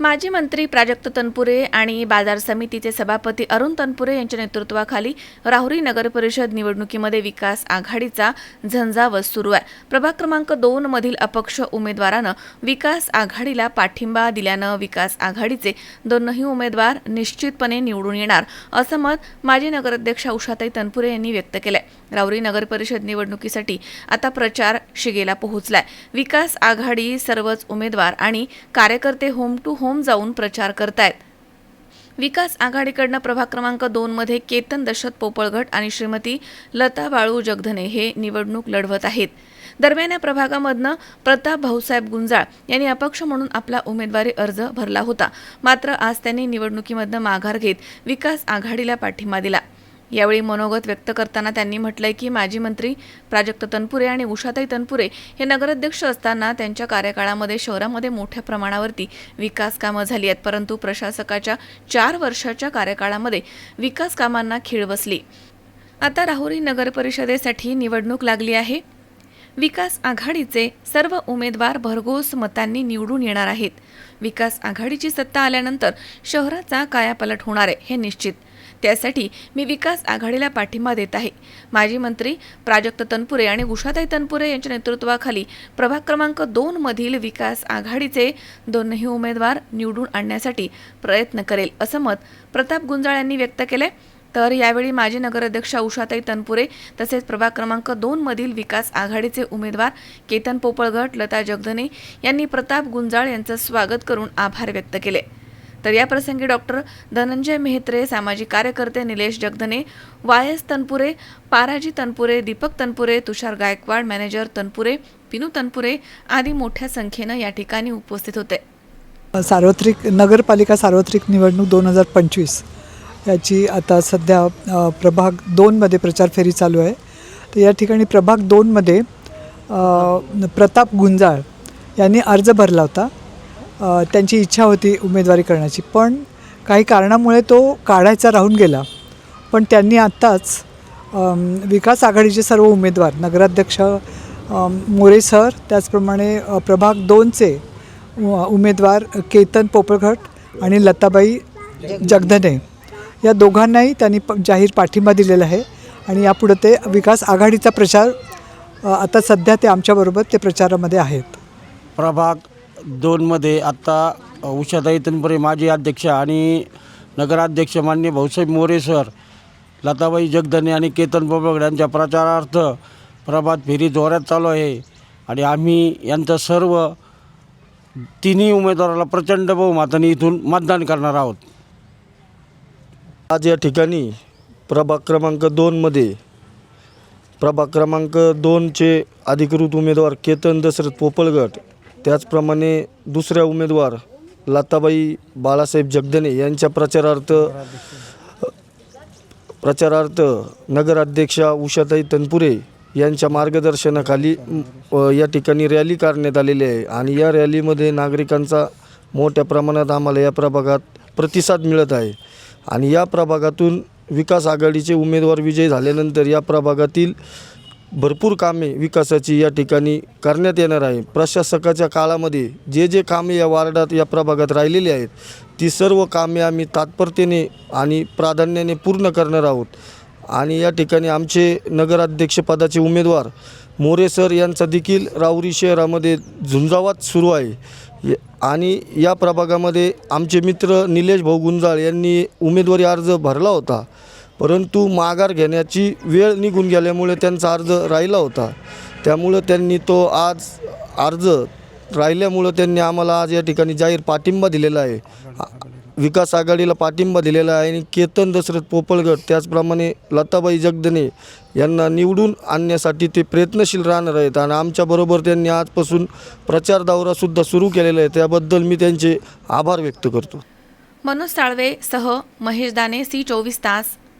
माजी मंत्री प्राजक्त तनपुरे आणि बाजार समितीचे सभापती अरुण तनपुरे यांच्या नेतृत्वाखाली राहुरी नगर परिषद निवडणुकीमध्ये विकास आघाडीचा झंझावत सुरू आहे. प्रभाग क्रमांक दोन मधील अपक्ष उमेदवारानं विकास आघाडीला पाठिंबा दिल्यानं विकास आघाडीचे दोनही उमेदवार निश्चितपणे निवडून येणार असं मत माजी नगराध्यक्षा उषाताई तनपुरे यांनी व्यक्त केलंय. राहुरी नगर परिषद निवडणुकीसाठी आता प्रचार शिगेला पोहोचलाय. विकास आघाडी सर्वच उमेदवार आणि कार्यकर्ते होम टू होम जाऊन प्रचार करतायत. विकास आघाडीकडनं प्रभाग क्रमांक दोनमध्ये केतन दशरथ पोपळगट आणि श्रीमती लता बाळू जगधने हे निवडणूक लढवत आहेत. दरम्यान या प्रभागामधनं प्रताप भाऊसाहेब गुंजाळ यांनी अपक्ष म्हणून आपला उमेदवारी अर्ज भरला होता. मात्र आज त्यांनी निवडणुकीमधनं माघार घेत विकास आघाडीला पाठिंबा दिला. यावेळी मनोगत व्यक्त करताना त्यांनी म्हटलंय की माजी मंत्री प्राजक्त तनपुरे आणि उषाताई तनपुरे हे नगराध्यक्ष असताना त्यांच्या कार्यकाळामध्ये शहरामध्ये मोठ्या प्रमाणावरती विकास कामं झाली आहेत परंतु प्रशासकाच्या चार वर्षाच्या कार्यकाळामध्ये विकास कामांना खीळ बसली. आता राहुरी नगर परिषदेसाठी निवडणूक लागली आहे. विकास आघाडीचे सर्व उमेदवार भरघोस मतांनी निवडून येणार आहेत. विकास आघाडीची सत्ता आल्यानंतर शहराचा कायापालट होणार आहे हे निश्चित. त्यासाठी मी विकास आघाडीला पाठिंबा देत आहे. माजी मंत्री प्राजक्त तनपुरे आणि उषाताई तनपुरे यांच्या नेतृत्वाखाली प्रभाग क्रमांक दोन मधील विकास आघाडीचे दोनही उमेदवार निवडून आणण्यासाठी प्रयत्न करेल असं मत प्रताप गुंजाळ यांनी व्यक्त केलंय. तर यावेळी माजी नगराध्यक्षा उषाताई तनपुरे तसेच प्रभाग क्रमांक दोन मधील विकास आघाडीचे उमेदवार केतन पोपळगट लता जगधने यांनी प्रताप गुंजाळ यांचं स्वागत करून आभार व्यक्त केले. तर या प्रसंगी डॉक्टर धनंजय मेहत्रे सामाजिक कार्यकर्ते Nilesh Jagdhane Y S Tanpure Paraji Tanpure Deepak Tanpure Tushar Gaikwad manager Tanpure Pinu Tanpure आदी मोठ्या संख्येनं या ठिकाणी उपस्थित होते. सार्वत्रिक नगरपालिका सार्वत्रिक निवडणूक दोन हजार पंचवीस याची आता सध्या प्रभाग दोनमध्ये प्रचार फेरी चालू आहे. तर या ठिकाणी प्रभाग दोनमध्ये प्रताप गुंजाळ यांनी अर्ज भरला होता. त्यांची इच्छा होती उमेदवारी करण्याची. पण काही कारणामुळे तो काढायचा राहून गेला. पण त्यांनी आत्ताच विकास आघाडीचे सर्व उमेदवार नगराध्यक्ष मोरे सर त्याचप्रमाणे प्रभाग दोनचे उमेदवार केतन पोपळघट आणि लताबाई जगधने. या दोघांनाही त्यांनी प जाहीर पाठिंबा दिलेला आहे आणि यापुढं ते विकास आघाडीचा प्रचार आता सध्या ते आमच्याबरोबर ते प्रचारामध्ये आहेत. प्रभाग दोनमध्ये आत्ता उषाताई तनपुरे माजी अध्यक्ष आणि नगराध्यक्ष मान्य भाऊसाहेब मोरे सर लताबाई जगदने आणि केतन बोबगड यांच्या प्रचारार्थ प्रभात फेरी जोरात चालू आहे. आणि आम्ही यांचं सर्व तिन्ही उमेदवाराला प्रचंड बहुमताने इथून मतदान करणार आहोत. आज या ठिकाणी प्रभाग क्रमांक दोनमध्ये प्रभाग क्रमांक दोनचे अधिकृत उमेदवार केतन दशरथ पोपळगट त्याचप्रमाणे दुसऱ्या उमेदवार लताबाई बाळासाहेब जगदने यांच्या प्रचारार्थ प्रचारार्थ नगराध्यक्षा उषाताई तनपुरे यांच्या मार्गदर्शनाखाली या ठिकाणी रॅली काढण्यात आलेली आहे. आणि या रॅलीमध्ये नागरिकांचा मोठ्या प्रमाणात आम्हाला या प्रभागात प्रतिसाद मिळत आहे. आणि या प्रभागातून विकास आघाडीचे उमेदवार विजयी झाल्यानंतर या प्रभागातील भरपूर कामे विकासाची या ठिकाणी करण्यात येणार आहे. प्रशासकाच्या काळामध्ये जे जे कामे या वार्डात या प्रभागात राहिलेली आहेत ती सर्व कामे आम्ही तात्परतेने आणि प्राधान्याने पूर्ण करणार आहोत. आणि या ठिकाणी आमचे नगराध्यक्षपदाचे उमेदवार मोरे सर यांचा देखील राऊरी शहरामध्ये झुंजावात सुरू आहे. य- आणि या प्रभागामध्ये आमचे मित्र निलेश भाऊ गुंजाळ यांनी उमेदवारी अर्ज भरला होता. परंतु माघार घेण्याची वेळ निघून गेल्यामुळे त्यांचा अर्ज राहिला होता. त्यामुळं त्यांनी तो आज अर्ज राहिल्यामुळं त्यांनी आम्हाला आज या ठिकाणी जाहीर पाठिंबा दिलेला आहे. विकास आघाडीला पाठिंबा दिलेला आहे आणि केतन दशरथ पोपळगट त्याचप्रमाणे लताबाई जगदने यांना निवडून आणण्यासाठी ते प्रयत्नशील राहणार आहेत आणि आमच्याबरोबर त्यांनी आजपासून प्रचार दौरासुद्धा सुरू केलेला आहे. त्याबद्दल मी त्यांचे आभार व्यक्त करतो. मनोज साळवे सह महेश दाने सी चोवीस तास